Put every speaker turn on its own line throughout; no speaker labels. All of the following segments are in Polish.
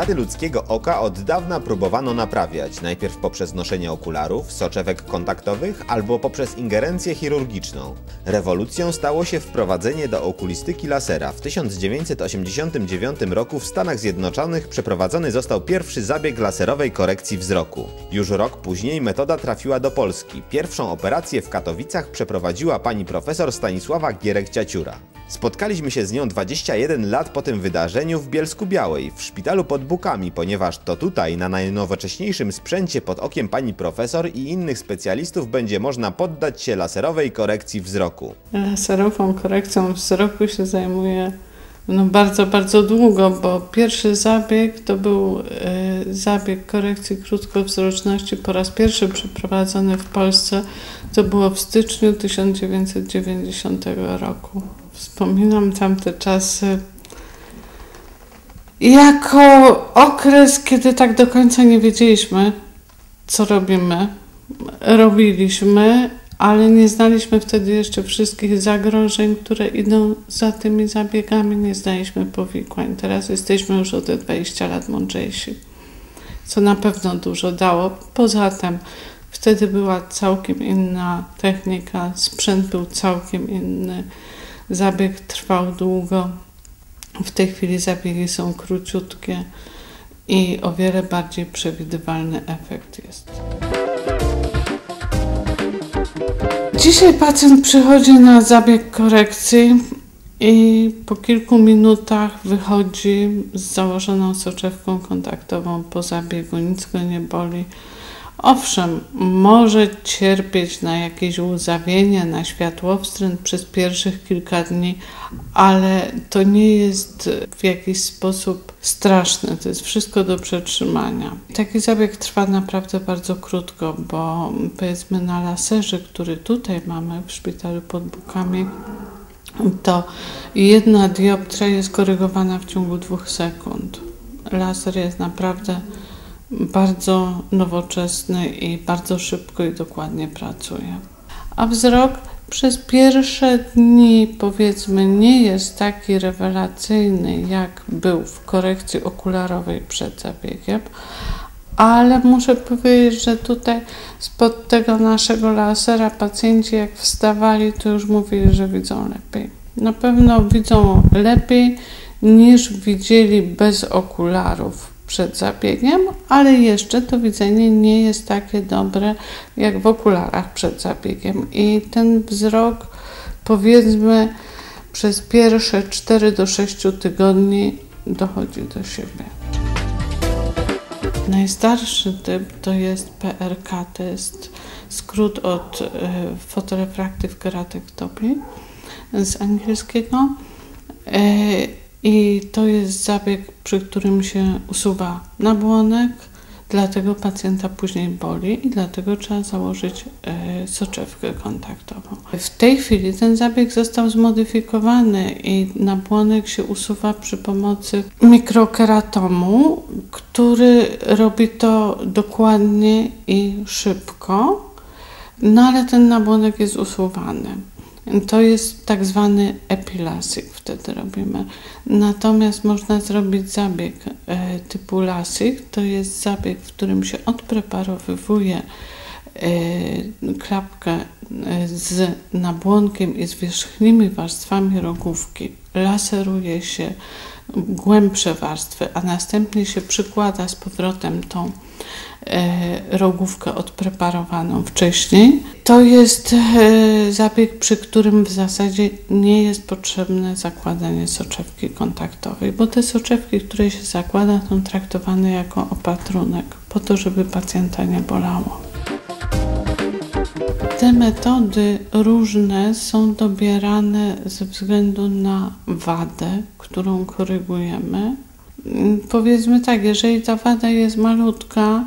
Wady ludzkiego oka od dawna próbowano naprawiać, najpierw poprzez noszenie okularów, soczewek kontaktowych albo poprzez ingerencję chirurgiczną. Rewolucją stało się wprowadzenie do okulistyki lasera. W 1989 roku w Stanach Zjednoczonych przeprowadzony został pierwszy zabieg laserowej korekcji wzroku. Już rok później metoda trafiła do Polski. Pierwszą operację w Katowicach przeprowadziła pani profesor Stanisława Gierek-Ciaciura. Spotkaliśmy się z nią 21 lat po tym wydarzeniu w Bielsku Białej, w szpitalu pod Bukami, ponieważ to tutaj, na najnowocześniejszym sprzęcie pod okiem pani profesor i innych specjalistów będzie można poddać się laserowej korekcji wzroku.
Laserową korekcją wzroku się zajmuję no bardzo, bardzo długo, bo pierwszy zabieg to był y, zabieg korekcji krótkowzroczności po raz pierwszy przeprowadzony w Polsce. To było w styczniu 1990 roku. Wspominam tamte czasy jako okres, kiedy tak do końca nie wiedzieliśmy, co robimy. Robiliśmy, ale nie znaliśmy wtedy jeszcze wszystkich zagrożeń, które idą za tymi zabiegami. Nie znaliśmy powikłań. Teraz jesteśmy już o te 20 lat mądrzejsi, co na pewno dużo dało. Poza tym, wtedy była całkiem inna technika, sprzęt był całkiem inny. Zabieg trwał długo. W tej chwili zabiegi są króciutkie i o wiele bardziej przewidywalny efekt jest. Dzisiaj pacjent przychodzi na zabieg korekcji i po kilku minutach wychodzi z założoną soczewką kontaktową po zabiegu, nic go nie boli. Owszem, może cierpieć na jakieś łzawienie, na światłowstręt przez pierwszych kilka dni, ale to nie jest w jakiś sposób straszne. To jest wszystko do przetrzymania. Taki zabieg trwa naprawdę bardzo krótko, bo powiedzmy na laserze, który tutaj mamy w szpitalu pod Bukami, to jedna dioptria jest korygowana w ciągu dwóch sekund. Laser jest naprawdę bardzo nowoczesny i bardzo szybko i dokładnie pracuje. A wzrok przez pierwsze dni, powiedzmy, nie jest taki rewelacyjny, jak był w korekcji okularowej przed zabiegiem, ale muszę powiedzieć, że tutaj spod tego naszego lasera pacjenci jak wstawali, to już mówili, że widzą lepiej. Na pewno widzą lepiej niż widzieli bez okularów przed zabiegiem, ale jeszcze to widzenie nie jest takie dobre jak w okularach przed zabiegiem. I ten wzrok, powiedzmy, przez pierwsze 4 do 6 tygodni dochodzi do siebie. Najstarszy typ to jest PRK, to jest skrót od Photorefractive Keratectomy z angielskiego. I to jest zabieg, przy którym się usuwa nabłonek, dlatego pacjenta później boli i dlatego trzeba założyć e, soczewkę kontaktową. W tej chwili ten zabieg został zmodyfikowany i nabłonek się usuwa przy pomocy mikrokeratomu, który robi to dokładnie i szybko, no ale ten nabłonek jest usuwany. To jest tak zwany epilasyk, wtedy robimy. Natomiast można zrobić zabieg e, typu lasyk. To jest zabieg, w którym się odpreparowywuje e, klapkę e, z nabłonkiem i z wierzchnimi warstwami rogówki. Laseruje się głębsze warstwy, a następnie się przykłada z powrotem tą E, rogówkę odpreparowaną wcześniej. To jest e, zabieg, przy którym w zasadzie nie jest potrzebne zakładanie soczewki kontaktowej, bo te soczewki, które się zakłada, są traktowane jako opatrunek, po to, żeby pacjenta nie bolało. Te metody różne są dobierane ze względu na wadę, którą korygujemy. Powiedzmy tak, jeżeli ta wada jest malutka,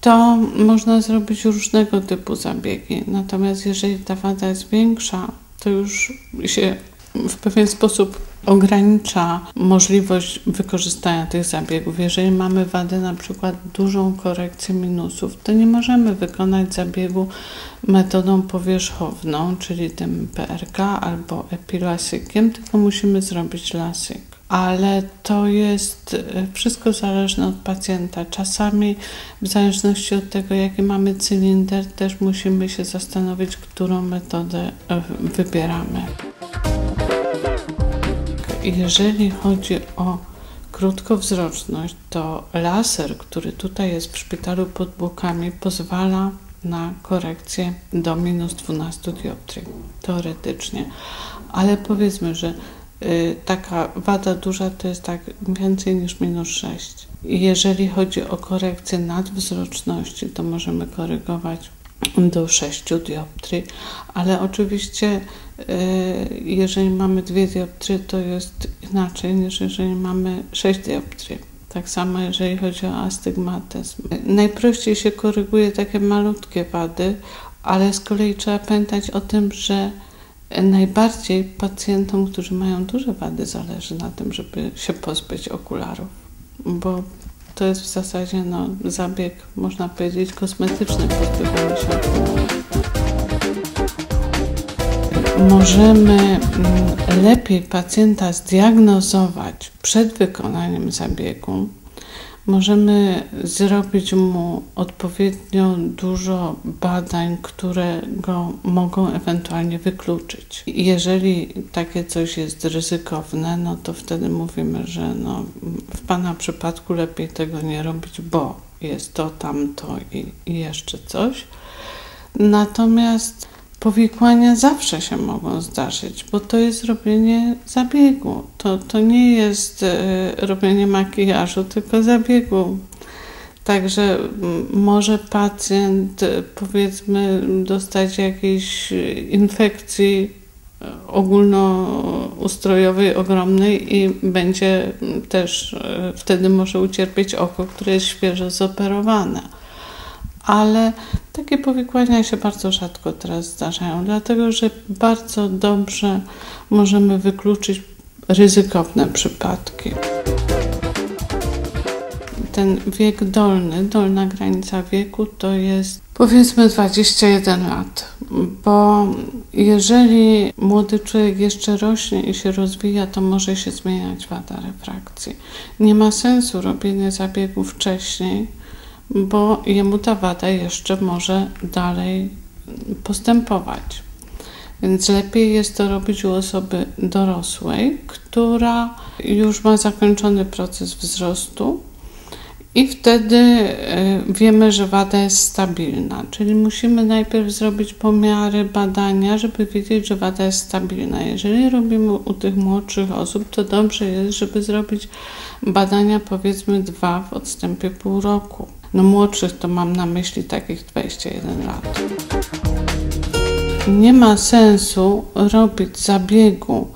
to można zrobić różnego typu zabiegi. Natomiast jeżeli ta wada jest większa, to już się w pewien sposób ogranicza możliwość wykorzystania tych zabiegów. Jeżeli mamy wadę na przykład dużą korekcję minusów, to nie możemy wykonać zabiegu metodą powierzchowną, czyli tym PRK albo epilasykiem, tylko musimy zrobić lasyk ale to jest e, wszystko zależne od pacjenta. Czasami, w zależności od tego, jaki mamy cylinder, też musimy się zastanowić, którą metodę e, wybieramy. Jeżeli chodzi o krótkowzroczność, to laser, który tutaj jest w szpitalu pod Błokami, pozwala na korekcję do minus 12 dioptrii, teoretycznie. Ale powiedzmy, że y, taka wada duża to jest tak więcej niż minus 6. I jeżeli chodzi o korekcję nadwzroczności, to możemy korygować do 6 dioptrii, ale oczywiście y, jeżeli mamy dwie dioptrie, to jest inaczej niż jeżeli mamy 6 dioptrii. Tak samo jeżeli chodzi o astygmatyzm. Najprościej się koryguje takie malutkie wady, ale z kolei trzeba pamiętać o tym, że najbardziej pacjentom, którzy mają duże wady, zależy na tym, żeby się pozbyć okularów, bo to jest w zasadzie no, zabieg, można powiedzieć, kosmetyczny się. Okularów możemy mm, lepiej pacjenta zdiagnozować przed wykonaniem zabiegu, możemy zrobić mu odpowiednio dużo badań, które go mogą ewentualnie wykluczyć. Jeżeli takie coś jest ryzykowne, no to wtedy mówimy, że no, w Pana przypadku lepiej tego nie robić, bo jest to, tamto i, i jeszcze coś. Natomiast powikłania zawsze się mogą zdarzyć, bo to jest robienie zabiegu. To, to nie jest e, robienie makijażu, tylko zabiegu. Także może pacjent, e, powiedzmy, dostać jakiejś infekcji e, ogólnoustrojowej ogromnej i będzie też wtedy może ucierpieć oko, które jest świeżo zoperowane ale takie powikłania się bardzo rzadko teraz zdarzają, dlatego że bardzo dobrze możemy wykluczyć ryzykowne przypadki. Ten wiek dolny, dolna granica wieku to jest powiedzmy 21 lat, bo jeżeli młody człowiek jeszcze rośnie i się rozwija, to może się zmieniać wada refrakcji. Nie ma sensu robienie zabiegu wcześniej, bo jemu ta wada jeszcze może dalej postępować. Więc lepiej jest to robić u osoby dorosłej, która już ma zakończony proces wzrostu i wtedy e, wiemy, że wada jest stabilna. Czyli musimy najpierw zrobić pomiary, badania, żeby wiedzieć, że wada jest stabilna. Jeżeli robimy u tych młodszych osób, to dobrze jest, żeby zrobić badania powiedzmy dwa w odstępie pół roku. No młodszych to mam na myśli takich 21 lat. Nie ma sensu robić zabiegu,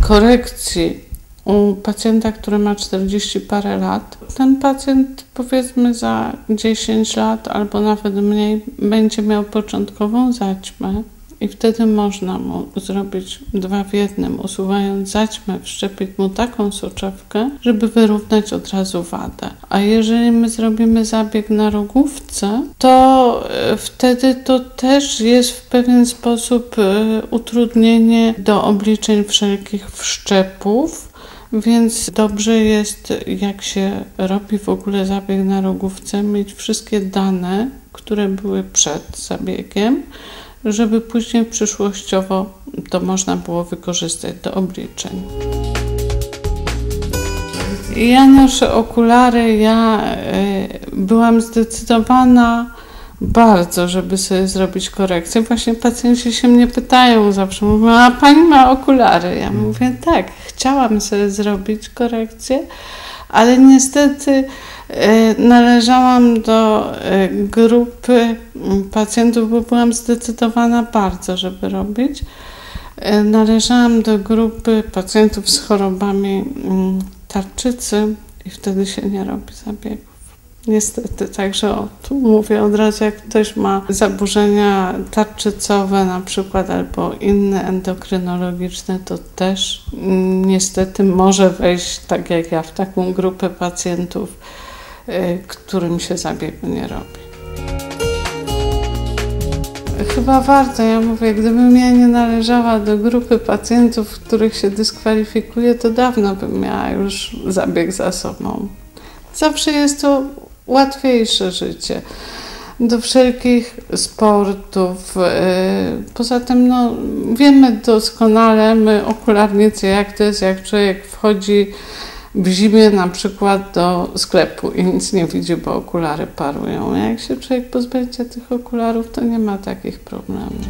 korekcji u pacjenta, który ma 40 parę lat. Ten pacjent powiedzmy za 10 lat albo nawet mniej będzie miał początkową zaćmę i wtedy można mu zrobić dwa w jednym, usuwając zaćmę, wszczepić mu taką soczewkę, żeby wyrównać od razu wadę. A jeżeli my zrobimy zabieg na rogówce, to e, wtedy to też jest w pewien sposób e, utrudnienie do obliczeń wszelkich wszczepów. Więc dobrze jest, jak się robi w ogóle zabieg na rogówce, mieć wszystkie dane, które były przed zabiegiem, żeby później przyszłościowo to można było wykorzystać do obliczeń. Ja noszę okulary, ja e, byłam zdecydowana bardzo, żeby sobie zrobić korekcję. Właśnie pacjenci się mnie pytają zawsze, mówią, a pani ma okulary? Ja mówię, tak, chciałam sobie zrobić korekcję, ale niestety e, należałam do e, grupy pacjentów, bo byłam zdecydowana bardzo, żeby robić. E, należałam do grupy pacjentów z chorobami tarczycy i wtedy się nie robi zabiegu. Niestety, także o, tu mówię od razu, jak ktoś ma zaburzenia tarczycowe na przykład albo inne endokrynologiczne, to też niestety może wejść, tak jak ja, w taką grupę pacjentów, y, którym się zabiegu nie robi. Chyba warto. Ja mówię, gdybym ja nie należała do grupy pacjentów, których się dyskwalifikuje, to dawno bym miała już zabieg za sobą. Zawsze jest to łatwiejsze życie. Do wszelkich sportów. y, Poza tym, no, wiemy doskonale, my okularnicy, jak to jest, jak człowiek wchodzi w zimie na przykład do sklepu i nic nie widzi, bo okulary parują. Jak się człowiek pozbędzie tych okularów, to nie ma takich problemów.